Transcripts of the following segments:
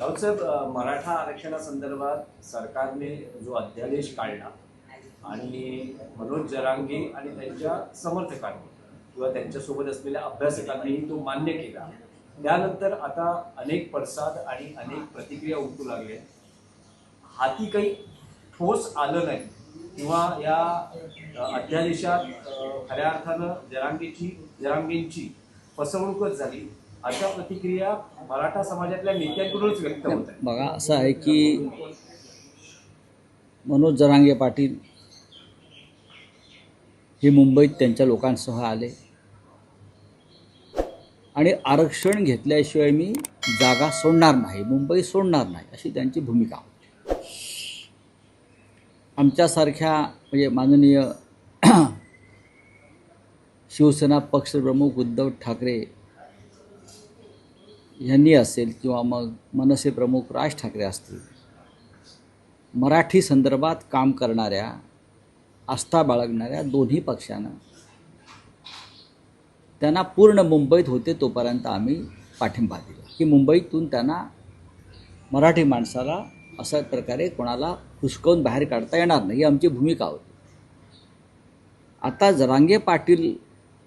राऊत साहेब मराठा आरक्षणासंदर्भात सरकारने जो अध्यादेश काढला आणि मनोज जरांगे आणि त्यांच्या समर्थकांनी किंवा त्यांच्यासोबत असलेल्या अभ्यासकांनीही तो मान्य केला. त्यानंतर आता अनेक पडसाद आणि अनेक प्रतिक्रिया उमटू लागले. हाती काही ठोस आलं नाही किंवा या अध्यादेशात खऱ्या अर्थानं जरांगेची जरांगेंची फसवणूकच झाली. अशा प्रतिक्रिया मराठा समाजातल्या नेत्यांकडूनच व्यक्त होत बघा असं आहे की मनोज जरांगे पाटील हे मुंबईत त्यांच्या लोकांसह आले. आणि आरक्षण घेतल्याशिवाय मी जागा सोडणार नाही मुंबई सोडणार नाही अशी त्यांची भूमिका होती. आमच्यासारख्या म्हणजे माननीय शिवसेना पक्षप्रमुख उद्धव ठाकरे यांनी असेल किंवा मग मनसे प्रमुख राज ठाकरे असतील मराठी संदर्भात काम करणाऱ्या आस्था बाळगणाऱ्या दोन्ही पक्षांना त्यांना पूर्ण मुंबईत होते तोपर्यंत आम्ही पाठिंबा दिला. की मुंबईतून त्यांना मराठी माणसाला अशा प्रकारे कोणाला हुसकवून बाहेर काढता येणार नाही ही आमची भूमिका होती. आता जरांगे पाटील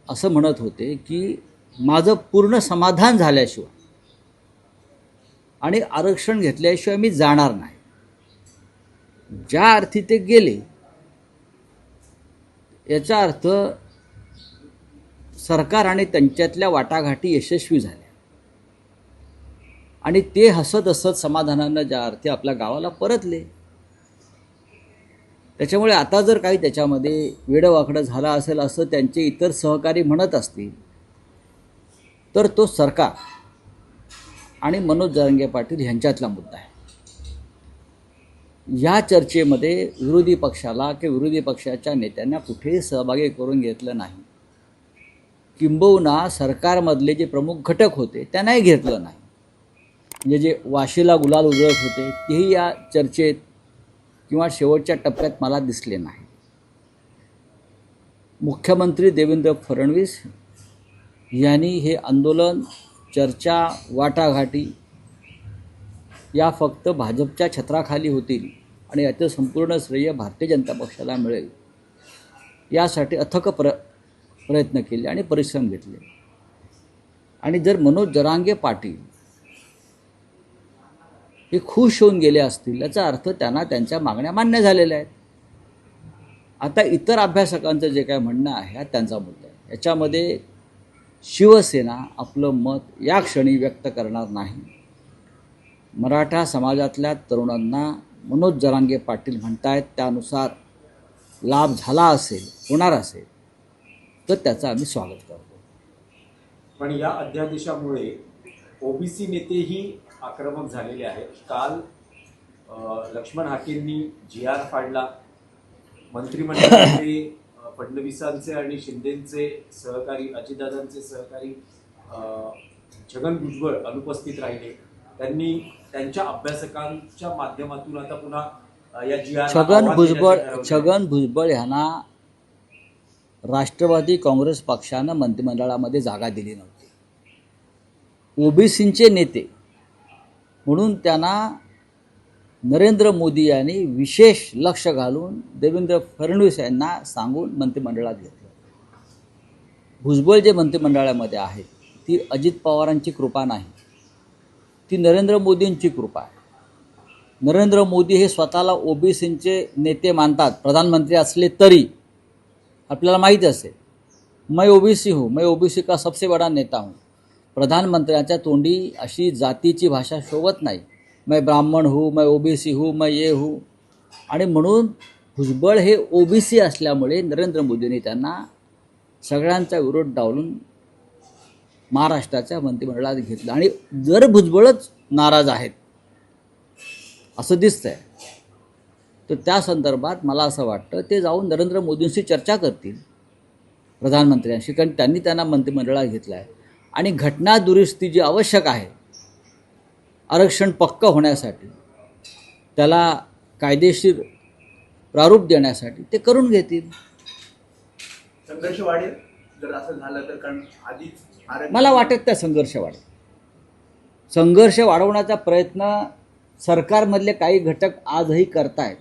असं म्हणत होते की माझं पूर्ण समाधान झाल्याशिवाय आणि आरक्षण घेतल्याशिवाय मी जाणार नाही. ज्या अर्थी ते गेले याचा अर्थ सरकार आणि त्यांच्यातल्या वाटाघाटी यशस्वी झाल्या. आणि ते हसत हसत समाधानानं ज्या अर्थी आपल्या गावाला परतले. त्याच्यामुळे आता जर काही त्याच्यामध्ये वेडवाकडं झालं असेल असं त्यांचे इतर सहकारी म्हणत असतील तर तो सरकार आणि मनोज जरांगे पाटील यांच्यातला मुद्दा आहे. या चर्चेमध्ये विरोधी पक्षाला किंवा विरोधी पक्षाच्या नेत्यांना कुठेही सहभागी करून घेतलं नाही. किंबहुना सरकारमधले जे प्रमुख घटक होते त्यांनाही घेतलं नाही. म्हणजे जे वाशीला गुलाल उजळत होते तेही या चर्चेत किंवा शेवटच्या टप्प्यात मला दिसले नाही. मुख्यमंत्री देवेंद्र फडणवीस यांनी हे आंदोलन चर्चा वाटाघाटी या फक्त भाजपच्या छत्राखाली होतील आणि याचं संपूर्ण श्रेय भारतीय जनता पक्षाला मिळेल. यासाठी अथक प्र प्रयत्न केले आणि परिश्रम घेतले. आणि जर मनोज जरांगे पाटील हे खुश होऊन गेले असतील याचा अर्थ त्यांना त्यांच्या मागण्या मान्य झालेल्या आहेत. आता इतर अभ्यासकांचं जे काय म्हणणं आहे हा त्यांचा मुद्दा आहे. याच्यामध्ये शिवसेना आपलं मत या क्षणी व्यक्त करणार नाही. मराठा समाजातल्या तरुणांना मनोज जरांगे पाटील म्हणतायत त्यानुसार लाभ झाला असेल होणार असेल तर त्याचं आम्ही स्वागत करतो. पण या अध्यादेशामुळे ओबीसी नेतेही आक्रमक झालेले आहेत. काल लक्ष्मण हाकेंनी जी आर फाडला. मंत्रिमंडळाचे फडणवीसांचे आणि शिंदेचे सहकारी अजितदादांचे सहकारी छगन भुजबळ अनुपस्थित राहिले. त्यांनी त्यांच्या अभ्यासकांच्या माध्यमातून आता पुन्हा या जी छगन भुजबळ छगन भुजबळ यांना राष्ट्रवादी काँग्रेस पक्षानं मंत्रिमंडळामध्ये जागा दिली नव्हती. ओबीसींचे नेते म्हणून त्यांना नरेंद्र मोदी यांनी विशेष लक्ष घालून देवेंद्र फडणवीस यांना सांगून मंत्रिमंडळात घेतलं. भुजबळ जे मंत्रिमंडळामध्ये आहे ती अजित पवारांची कृपा नाही. ती नरेंद्र मोदींची कृपा आहे. नरेंद्र मोदी हे स्वतःला ओबीसींचे नेते मानतात प्रधानमंत्री असले तरी. आपल्याला माहीत असेल मैं ओबीसी हूँ मैं ओबीसी का सबसे बड़ा नेता हूँ. प्रधानमंत्र्यांच्या तोंडी अशी जातीची भाषा शोभत नाही. मैं ब्राह्मण हूँ मैं ओबीसी हूँ मैं ये हूँ. आणि म्हणून भुजबळ हे ओबीसी असल्यामुळे नरेंद्र मोदींनी त्यांना सगळ्यांचा विरोध डावलून महाराष्ट्राच्या मंत्रिमंडळात घेतलं. आणि जर भुजबळच नाराज आहेत असं दिसतंय तर त्या संदर्भात मला असं वाटतं ते जाऊन नरेंद्र मोदींशी चर्चा करतील प्रधानमंत्र्यांशी कारण त्यांनी त्यांना मंत्रिमंडळात घेतलं आहे आणि घटना दुरुस्ती जी आवश्यक आहे आरक्षण पक्क होण्यासाठी त्याला कायदेशीर प्रारूप देण्यासाठी ते करून घेतील. संघर्ष वाढेल जर असं झालं तर कारण आधीच मला वाटत त्या संघर्ष वाढेल. संघर्ष वाढवण्याचा प्रयत्न सरकारमधले काही घटक आजही करतायत.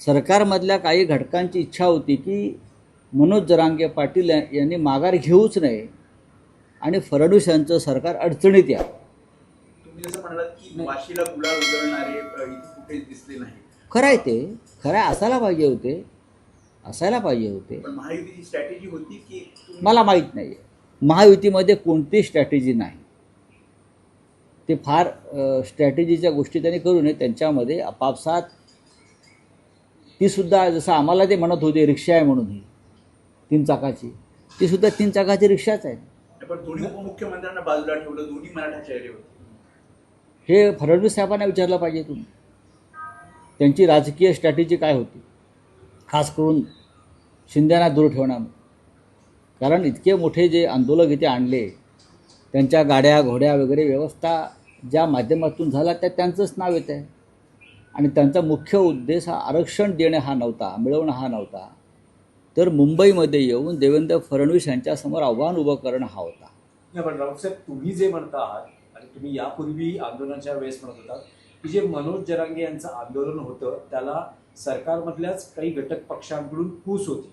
सरकारमधल्या काही घटकांची इच्छा होती की मनोज जरांगे पाटील यांनी माघार घेऊच नये आणि फडणवीस यांचं सरकार अडचणीत या तुम्ही जसं म्हणालात की वाशीला गुलाल उधळणारे अ, इथे कुठेच दिसले नाही. खरं आहे ते. खरं आहे, असायला पाहिजे होते. असायला पाहिजे होते. पण महायुतीची स्ट्रॅटेजी होती की तुम्ही- मला माहीत नाही आहे महायुतीमध्ये कोणतीही स्ट्रॅटेजी नाही. ते फार अ, स्ट्रॅटेजीच्या गोष्टी त्यांनी करू नये. त्यांच्यामध्ये आपापसात तीसुद्धा जसं आम्हाला ते म्हणत होते रिक्षा आहे म्हणून ही. तीन चाकाची. तीसुद्धा तीन चाकाची रिक्षाच आहे. पण दोन्ही उपमुख्यमंत्र्यांना बाजूला ठेवलं दोन्ही मराठा चेहरे होते. हे फडणवीस साहेबांना विचारलं पाहिजे तुम्ही. त्यांची राजकीय स्ट्रॅटेजी काय होती? खास करून शिंद्यांना दूर ठेवणार कारण इतके मोठे जे आंदोलक इथे आणले त्यांच्या गाड्या घोड्या वगैरे व्यवस्था ज्या माध्यमातून झाला त्या त्यांचंच नाव येतं आहे आणि त्यांचा मुख्य उद्देश हा आरक्षण देणे हा नव्हता मिळवणं हा नव्हता. तर मुंबईमध्ये येऊन देवेंद्र फडणवीस यांच्यासमोर आव्हान उभं करणं हा होता. नाही पण राऊतसाहेब तुम्ही जे म्हणता आहात तुम्ही यापूर्वी आंदोलनाच्या वेळेस म्हणत होता की जे मनोज जरांगे यांचं आंदोलन होतं त्याला सरकारमधल्याच काही घटक पक्षांकडून फूस होती.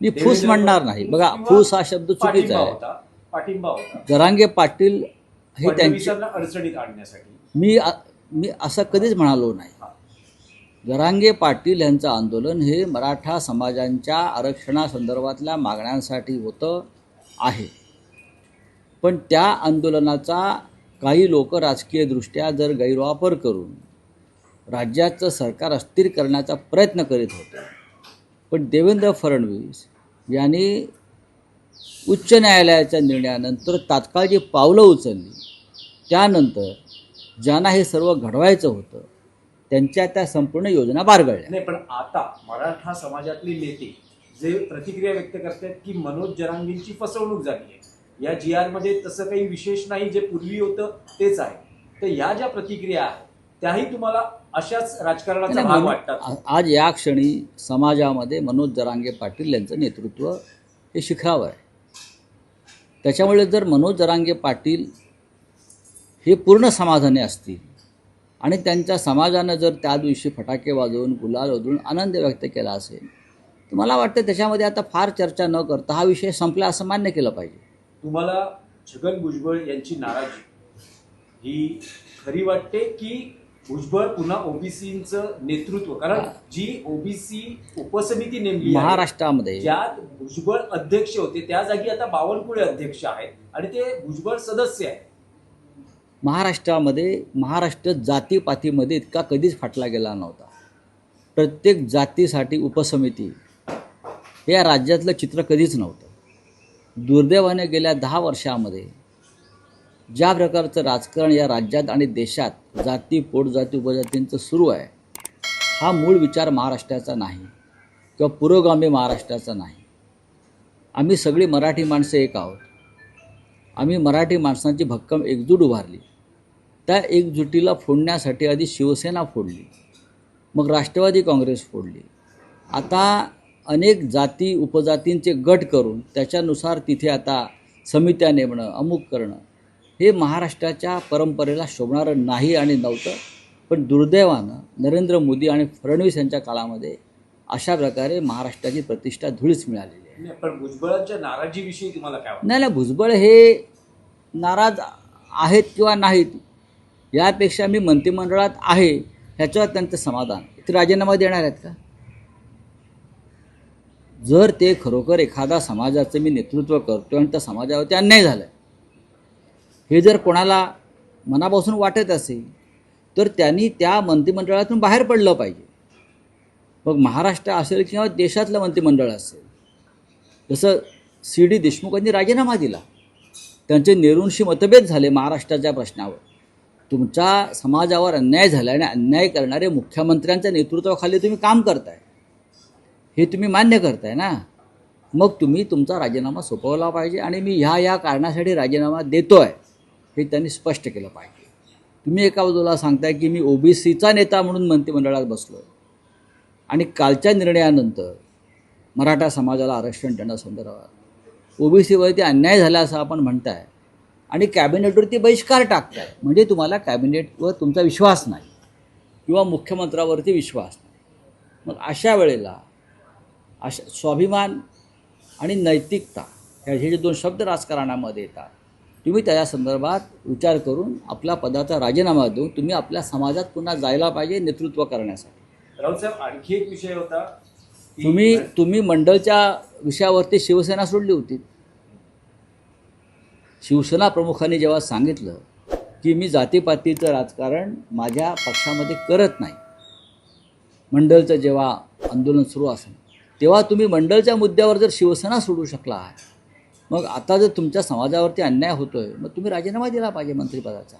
मी फूस म्हणणार नाही. बघा फूस हा शब्द चुकीचा आहे. पाठिंबा होता जरांगे पाटील हे त्यांचे फडणवीसांना अडचणीत आणण्यासाठी. मी मी असं कधीच म्हणालो नाही. जरांगे पाटील यांचं आंदोलन हे मराठा समाजांच्या आरक्षणासंदर्भातल्या मागण्यांसाठी होतं आहे. पण त्या आंदोलनाचा काही लोक राजकीयदृष्ट्या जर गैरवापर करून राज्याचं सरकार अस्थिर करण्याचा प्रयत्न करीत होते. पण देवेंद्र फडणवीस यांनी उच्च न्यायालयाच्या निर्णयानंतर तात्काळ जी पावलं उचलली त्यानंतर ज्यांना हे सर्व घडवायचं होतं त्यांच्या त्या संपूर्ण योजना बारगळल्या. नाही पण आता मराठा समाजातले नेते जे प्रतिक्रिया व्यक्त करतात की मनोज जरांगींची फसवणूक झाली आहे. या जी आरमध्ये तसं काही विशेष नाही जे पूर्वी होतं तेच आहे. तर ह्या ज्या प्रतिक्रिया आहेत त्याही तुम्हाला अशाच राजकारणाचा भाग वाटतात. आज या क्षणी समाजामध्ये मनोज जरांगे पाटील यांचं नेतृत्व हे शिखरावर आहे. त्याच्यामुळे जर मनोज जरांगे पाटील हे पूर्ण समाधानी असतील आणि त्यांच्या समाजानं जर त्या दिवशी फटाके वाजवून गुलाल उधळून आनंद व्यक्त केला असेल तर मला वाटतं त्याच्यामध्ये आता फार चर्चा न करता हा विषय संपला असं मान्य केलं पाहिजे. तुम्हाला छगन भुजबळ यांची नाराजी. ही खरी वाटते की भुजबळ पुन्हा ओबीसीचं नेतृत्व कारण जी ओबीसी उपसमिती नेमली महाराष्ट्रामध्ये. ज्यात भुजबळ अध्यक्ष होते त्या जागी आता बावनकुळे अध्यक्ष आहेत आणि ते भुजबळ सदस्य आहेत. महाराष्ट्रामध्ये महाराष्ट्र जातीपातीमध्ये इतका कधीच फाटला गेला नव्हता. प्रत्येक जातीसाठी उपसमिती. हे या राज्यातलं चित्र कधीच नव्हतं. दुर्दैवाने गेल्या दहा वर्षामध्ये ज्या प्रकारचं राजकारण या राज्यात आणि देशात जाती पोटजाती उपजातींचं सुरू आहे हा मूळ विचार महाराष्ट्राचा नाही किंवा पुरोगामी महाराष्ट्राचा नाही. आम्ही सगळी मराठी माणसं एक आहोत. आम्ही मराठी माणसांची भक्कम एकजूट उभारली. त्या एकजुटीला फोडण्यासाठी आधी शिवसेना फोडली मग राष्ट्रवादी काँग्रेस फोडली. आता अनेक जाती उपजातींचे गट करून त्याच्यानुसार तिथे आता समित्या नेमणं अमुक करणं. हे महाराष्ट्राच्या परंपरेला शोभणारं नाही आणि नव्हतं पण दुर्दैवानं नरेंद्र मोदी आणि फडणवीस यांच्या काळामध्ये अशा प्रकारे महाराष्ट्राची प्रतिष्ठा धुळीच मिळालेली आहे. नाही, पण भुजबळांच्या नाराजीविषयी तुम्हाला काय नाही नाही भुजबळ हे नाराज आहेत किंवा नाहीत यापेक्षा मी मंत्रिमंडळात आहे ह्याच्यावर त्यांचं समाधान. ते राजीनामा देणार आहेत का? जर ते खरोखर एखादा समाजाचं मी नेतृत्व करतो आणि त्या समाजावरती अन्याय झाला हे जर कोणाला मनापासून वाटत असेल तर त्यांनी त्या मंत्रिमंडळातून बाहेर पडलं पाहिजे. मग महाराष्ट्र असेल किंवा देशातलं मंत्रिमंडळ असेल जसं सी डी देशमुखांनी राजीनामा दिला त्यांचे नेहरूंशी मतभेद झाले महाराष्ट्राच्या प्रश्नावर. तुमच्या समाजावर अन्याय झाला आणि अन्याय करणारे मुख्यमंत्र्यांच्या नेतृत्वाखाली तुम्ही काम करताय. हे तुम्ही मान्य करताय ना? मग तुम्ही तुमचा राजीनामा सोपवला पाहिजे आणि मी ह्या या कारणासाठी राजीनामा देतो आहे हे त्यांनी स्पष्ट केलं पाहिजे. तुम्ही एका बाजूला सांगताय की मी ओबीसीचा नेता म्हणून मंत्रिमंडळात बसलो आणि कालच्या निर्णयानंतर मराठा समाजाला आरक्षण देण्यासंदर्भात ओबीसीवरती अन्याय झाला असं आपण म्हणताय आणि कॅबिनेटवरती बहिष्कार टाकताय. म्हणजे तुम्हाला कॅबिनेटवर तुमचा विश्वास नाही किंवा मुख्यमंत्र्यावरती विश्वास नाही. मग अशा वेळेला अशा स्वाभिमान आणि नैतिकता हे जे दोन शब्द राजकारणामध्ये येतात तुम्ही त्याच्या संदर्भात विचार करून आपल्या पदाचा राजीनामा देऊन तुम्ही आपल्या समाजात पुन्हा जायला पाहिजे नेतृत्व करण्यासाठी. राऊत साहेब आणखी एक विषय होता तुम्ही तुम्ही मंडळच्या विषयावरती शिवसेना सोडली होती. शिवसेना प्रमुखांनी जेव्हा सांगितलं की मी जातीपातीचं राजकारण माझ्या पक्षामध्ये करत नाही मंडळचं जेव्हा आंदोलन सुरू असेल तेव्हा तुम्ही मंडळच्या मुद्द्यावर जर शिवसेना सोडू शकला मग आता जर तुमच्या समाजावरती अन्याय होतोय मग तुम्ही राजीनामा दिला पाहिजे मंत्रिपदाचा.